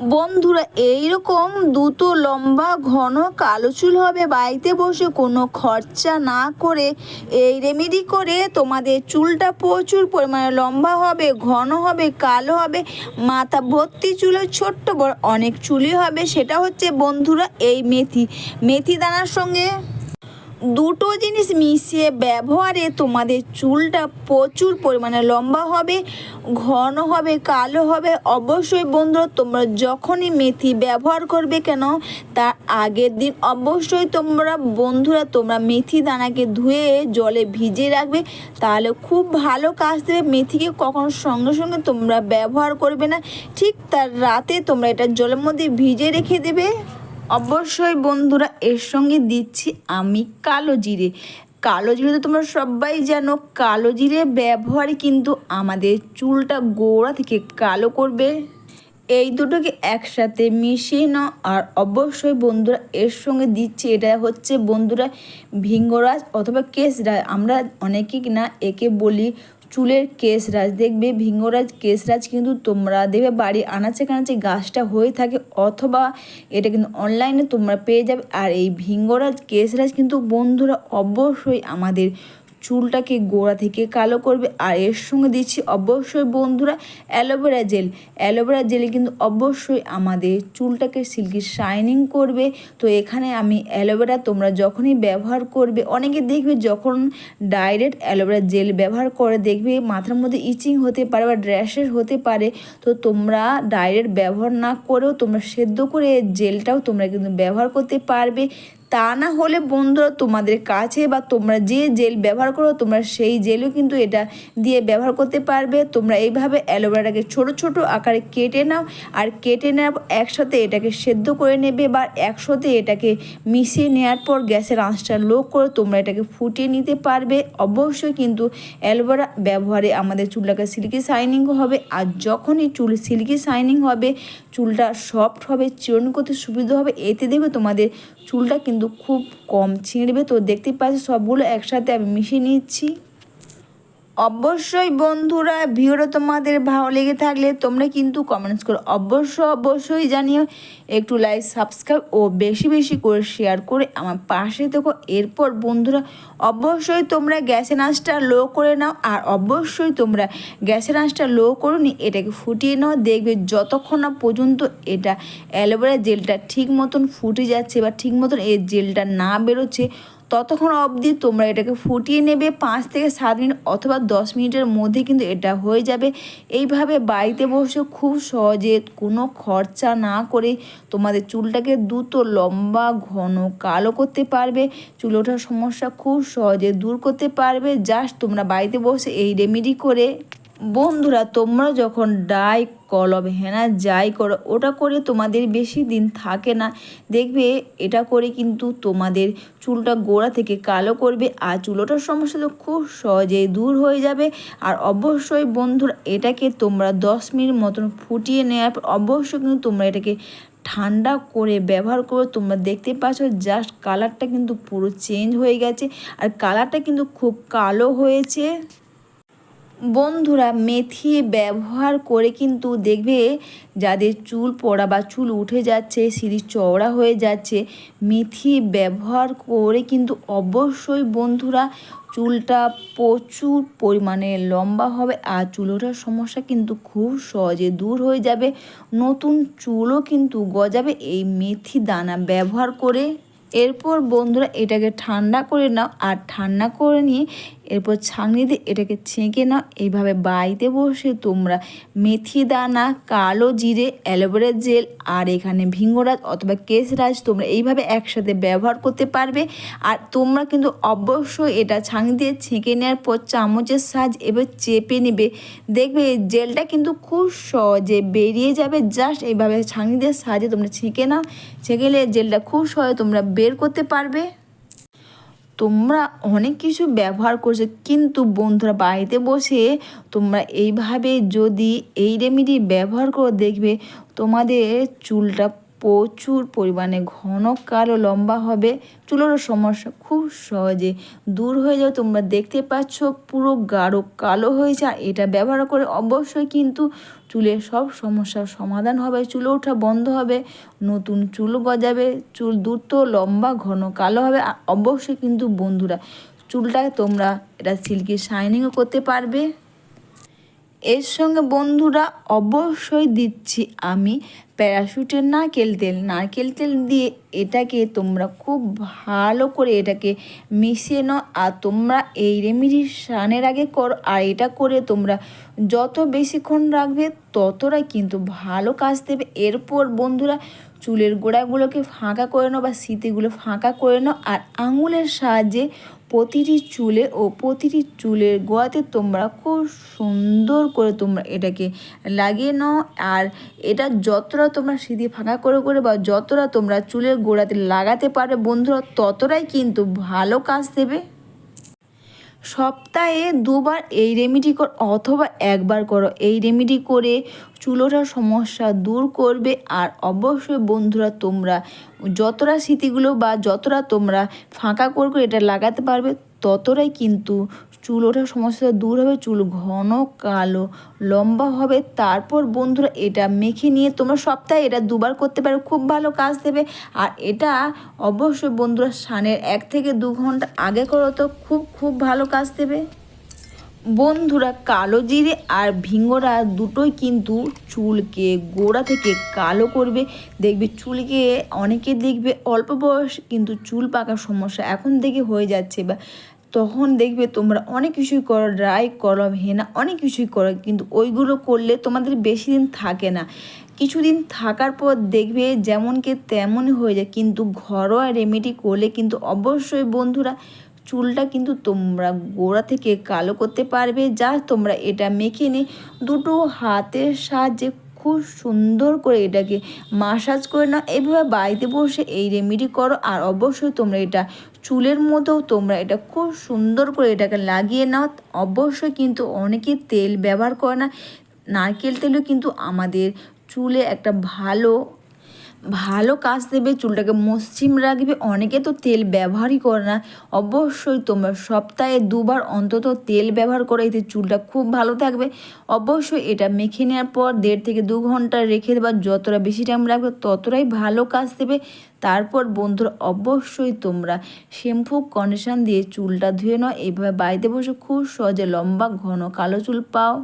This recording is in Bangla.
বন্ধুরা, এইরকম দুটো লম্বা, ঘন, কালো চুল হবে। বাড়িতে বসে কোনো খরচা না করে এই রেমেডি করে তোমাদের চুলটা প্রচুর পরিমাণে লম্বা হবে, ঘন হবে, কালো হবে। মাথা ভর্তি চুলে ছোট্ট, বড় অনেক চুলই হবে। সেটা হচ্ছে বন্ধুরা এই মেথি। মেথি দানার সঙ্গে দুটো জিনিস মিশিয়ে ব্যবহারে তোমাদের চুলটা প্রচুর পরিমাণে লম্বা হবে, ঘন হবে, কালো হবে। অবশ্যই বন্ধুরা, তোমরা যখনই মেথি ব্যবহার করবে কেন, তার আগের দিন অবশ্যই তোমরা বন্ধুরা, তোমরা মেথি দানাকে ধুয়ে জলে ভিজিয়ে রাখবে। তাহলে খুব ভালো কাজ দেবে। মেথিকে কখনো সঙ্গে সঙ্গে তোমরা ব্যবহার করবে না। ঠিক তার রাতে তোমরা এটা জলের মধ্যে ভিজিয়ে রেখে দেবে। অবশ্যই বন্ধুরা, এর সঙ্গে দিচ্ছি আমি কালো জিরে। কালো জিরে তো তোমরা সবাই জানো, কালো জিরে ব্যবহারে কিন্তু আমাদের চুলটা গোড়া থেকে কালো করবে। এই দুটোকে একসাথে মিশিয়ে নাও, আর অবশ্যই বন্ধুরা, এর সঙ্গে দিচ্ছি, এটা হচ্ছে বন্ধুরা, ভিঙ্গরাজ অথবা কেশরাজ। আমরা অনেকেই না একে বলি চুলের কেশরাজ, দেখবে ভিঙ্গরাজ কেশরাজ কিন্তু তোমরা দেবে বাড়ি আনাচে কানাচে গাছটা হয়ে থাকে অথবা এটা কিন্তু অনলাইনে তোমরা পেয়ে যাবে। আর এই ভিঙ্গরাজ কেশরাজ কিন্তু বন্ধুরা অবশ্যই আমাদের চুলটাকে গোড়া থেকে কালো করবে আর এর সঙ্গে দিচ্ছি অবশ্যই বন্ধুরা অ্যালোভেরা জেল। অ্যালোভেরা জেলে কিন্তু অবশ্যই আমাদের চুলটাকে সিল্কি শাইনিং করবে। তো এখানে আমি অ্যালোভেরা তোমরা যখনই ব্যবহার করবে, অনেকে দেখবে যখন ডাইরেক্ট অ্যালোভেরা জেল ব্যবহার করে, দেখবে মাথার মধ্যে ইচিং হতে পারে বা ড্র্যাশের হতে পারে। তো তোমরা ডাইরেক্ট ব্যবহার না করেও তোমরা সেদ্ধ করে জেলটাও তোমরা কিন্তু ব্যবহার করতে পারবে। তা না হলে বন্ধুরা তোমাদের কাছে বা তোমরা যে জেল ব্যবহার করো, তোমরা সেই জেলও কিন্তু এটা দিয়ে ব্যবহার করতে পারবে। তোমরা এইভাবে অ্যালোভেরাটাকে ছোট ছোট আকারে কেটে নাও আর কেটে নেওয়ার একসাথে এটাকে সেদ্ধ করে নেবে বা একসাথে এটাকে মিশিয়ে নেওয়ার পর গ্যাসের আঁচটা লো করে তোমরা এটাকে ফুটিয়ে নিতে পারবে। অবশ্যই কিন্তু অ্যালোভেরা ব্যবহারে আমাদের চুলটাকে সিল্কি শাইনিং হবে আর যখনই চুল সিল্কি শাইনিং হবে, চুলটা সফট হবে চিরন করতে সুবিধা হবে। এতে দেখবে তোমাদের চুলটা কিন্তু খুব কম ছিঁড়বে তো দেখতে পাচ্ছি সবগুলো একসাথে আমি মিশিয়ে নিচ্ছি। অবশ্যই বন্ধুরা, ভিডিওটা তোমাদের ভালো লেগে থাকলে তোমরা কিন্তু কমেন্টস করো অবশ্য অবশ্যই জানিও, একটু লাইক সাবস্ক্রাইব ও বেশি বেশি করে শেয়ার করে আমার পাশে দেখো এরপর বন্ধুরা, অবশ্যই তোমরা গ্যাসের আঁচটা লো করে নাও আর অবশ্যই তোমরা গ্যাসের আঁচটা লো করো নি, এটাকে ফুটিয়ে নাও। দেখবে যতক্ষণ না পর্যন্ত এটা অ্যালোভেরা জেলটা ঠিক মতন ফুটে যাচ্ছে বা ঠিক মতন এই জেলটা না বেরোচ্ছে ততক্ষণ অবধি তোমরা এটাকে ফুটিয়ে নেবে পাঁচ থেকে সাত মিনিট অথবা দশ মিনিটের মধ্যে কিন্তু এটা হয়ে যাবে। এইভাবে বাড়িতে বসে খুব সহজে কোনো খরচা না করে তোমাদের চুলটাকে দ্রুত, লম্বা, ঘন, কালো করতে পারবে। চুল ওঠার সমস্যা খুব সহজে দূর করতে পারবে। জাস্ট তোমরা বাড়িতে বসে এই রেমেডি করে বন্ধুরা, তোমরা যখন ডাই কলম হেনা যাই করো, ওটা করে তোমাদের বেশি দিন থাকে না। দেখবে এটা করে কিন্তু তোমাদের চুলটা গোড়া থেকে কালো করবে আর চুলোটার সমস্যা তো খুব সহজেই দূর হয়ে যাবে। আর অবশ্যই বন্ধুরা, এটাকে তোমরা দশ মিনিট মতন ফুটিয়ে নেওয়ার পর অবশ্যই কিন্তু তোমরা এটাকে ঠান্ডা করে ব্যবহার করে। তোমরা দেখতে পাচ্ছ জাস্ট কালারটা কিন্তু পুরো চেঞ্জ হয়ে গেছে। আর কালারটা কিন্তু খুব কালো হয়েছে। বন্ধুরা মেথি ব্যবহার করে কিন্তু দেখবে যাদের চুল পড়া বা চুল উঠে যাচ্ছে সিঁড়ি চওড়া হয়ে যাচ্ছে, মেথি ব্যবহার করে কিন্তু অবশ্যই বন্ধুরা চুলটা প্রচুর পরিমাণে লম্বা হবে আর চুল ওঠার সমস্যা কিন্তু খুব সহজে দূর হয়ে যাবে। নতুন চুলও কিন্তু গজাবে এই মেথি দানা ব্যবহার করে। এরপর বন্ধুরা এটাকে ঠান্ডা করে নাও আর ঠান্ডা করে নিয়ে এরপর ছাঁকনি দিয়ে এটাকে ছেঁকে নাও। এইভাবে বাড়িতে বসে তোমরা মেথি দানা, কালো জিরে, অ্যালোভেরা জেল আর এখানে ভিঙ্গরাজ অথবা কেশরাজ তোমরা এইভাবে একসাথে ব্যবহার করতে পারবে। আর তোমরা কিন্তু অবশ্যই এটা ছাঁকনি দিয়ে ছেঁকে নেওয়ার পর চামচের সাজ এবার চেপে নেবে। দেখবে জেলটা কিন্তু খুব সহজে বেরিয়ে যাবে। জাস্ট এইভাবে ছাঁকনি দিয়ে সাজে তোমরা ছেঁকে নাও। ছেঁকে জেলটা খুব সহজে তোমরা বের করতে পারবে। তোমরা অনেক কিছু ব্যবহার করছ, কিন্তু বন্ধুরা বাড়িতে বসে তোমরা এইভাবে যদি এই রেমিডি ব্যবহার করে দেখবে, তোমাদের চুলটা প্রচুর পরিমাণে ঘন, কালো, লম্বা হবে। চুলেরও সমস্যা খুব সহজে দূর হয়ে যাও তোমরা দেখতে পাচ্ছ, পুরো গাঢ় কালো হয়েছে। আর এটা ব্যবহার করে অবশ্যই কিন্তু চুলের সব সমস্যার সমাধান হবে। চুলে ওঠা বন্ধ হবে, নতুন চুল গজাবে, চুল দ্রুত, লম্বা, ঘন, কালো হবে। অবশ্যই কিন্তু বন্ধুরা চুলটাকে তোমরা এটা সিল্কি শাইনিংও করতে পারবে। এর সঙ্গে বন্ধুরা, অবশ্যই দিচ্ছি আমি প্যারাশুটের নারকেল তেল। নারকেল তেল দিয়ে এটাকে তোমরা খুব ভালো করে এটাকে মিশিয়ে নাও আর তোমরা এই রেমিডি স্নানের আগে করো। আর এটা করে তোমরা যত বেশিক্ষণ রাখবে ততটাই কিন্তু ভালো কাজ দেবে। এরপর বন্ধুরা চুলের গোড়াগুলোকে ফাঁকা করে নাও বা স্মৃতিগুলো ফাঁকা করে নাও আর আঙুলের সাহায্যে প্রতিটি চুলে ও প্রতিটি চুলের গোড়াতে তোমরা খুব সুন্দর করে তোমরা এটাকে লাগিয়ে নাও আর এটা যতটা তোমরা সিঁথি ফাঁকা করে করে বা যতটা তোমরা চুলের গোড়াতে লাগাতে পারবে বন্ধুরা, ততটাই কিন্তু ভালো কাজ দেবে। সপ্তাহে দুবার এই রেমেডি কর, অথবা একবার করো। এই রেমেডি করে চুলোটার সমস্যা দূর করবে। আর অবশ্যই বন্ধুরা, তোমরা যতটা স্মৃতিগুলো বা যতটা তোমরা ফাঁকা করে এটা লাগাতে পারবে। ততটাই কিন্তু চুল ওঠার সমস্যা দূর হবে, চুল ঘন, কালো, লম্বা হবে। তারপর বন্ধুরা এটা মেখে নিয়ে তোমরা সপ্তাহে এটা দুবার করতে পারো, খুব ভালো কাজ দেবে। আর এটা অবশ্যই বন্ধুরা স্নানের এক থেকে দু ঘণ্টা আগে করো তো খুব খুব ভালো কাজ দেবে। বন্ধুরা কালো জিরে আর ভিঙ্গরা দুটোই কিন্তু চুলকে গোড়া থেকে কালো করবে। দেখবে চুলকে অনেকে দেখবে অল্প বয়স কিন্তু চুল পাকার সমস্যা এখন থেকে হয়ে যাচ্ছে বা তখন দেখবে তোমরা অনেক কিছুই করো ড্রাই করো হেনা অনেক কিছুই করো, কিন্তু ওইগুলো করলে তোমাদের বেশি দিন থাকে না। কিছুদিন থাকার পর দেখবে যেমনকে তেমনই হয়ে যায়, কিন্তু ঘরোয়া রেমেডি করলে কিন্তু অবশ্যই বন্ধুরা চুলটা কিন্তু তোমরা গোড়া থেকে কালো করতে পারবে, যা তোমরা এটা মেখে নিয়ে দুটো হাতের সাহায্যে খুব সুন্দর করে এটাকে মাসাজ করে নাও। এভাবে বাড়িতে বসে এই রেমেডি করো আর অবশ্যই তোমরা এটা চুলের মধ্যেও তোমরা এটা খুব সুন্দর করে এটাকে লাগিয়ে নাও। অবশ্যই কিন্তু অনেকে তেল ব্যবহার করে না। নারকেল তেলও কিন্তু আমাদের চুলে একটা ভালো ভালো কাজ দেবে, চুলটাকে মসৃণ রাখবে। অনেকে তো তেল ব্যবহারই করে না। অবশ্যই তোমরা সপ্তাহে দুবার অন্তত তেল ব্যবহার করে, এতে চুলটা খুব ভালো থাকবে। অবশ্যই এটা মেখে নেওয়ার পর দেড় থেকে দু ঘণ্টা রেখে দেবা। যতটা বেশি টাইম রাখবে, ততটাই ভালো কাজ দেবে। তারপর বন্ধুরা, অবশ্যই তোমরা শ্যাম্পু কন্ডিশন দিয়ে চুলটা ধুয়ে নাও। এইভাবে বাড়িতে বসে খুব সহজে লম্বা, ঘন, কালো চুল পাও।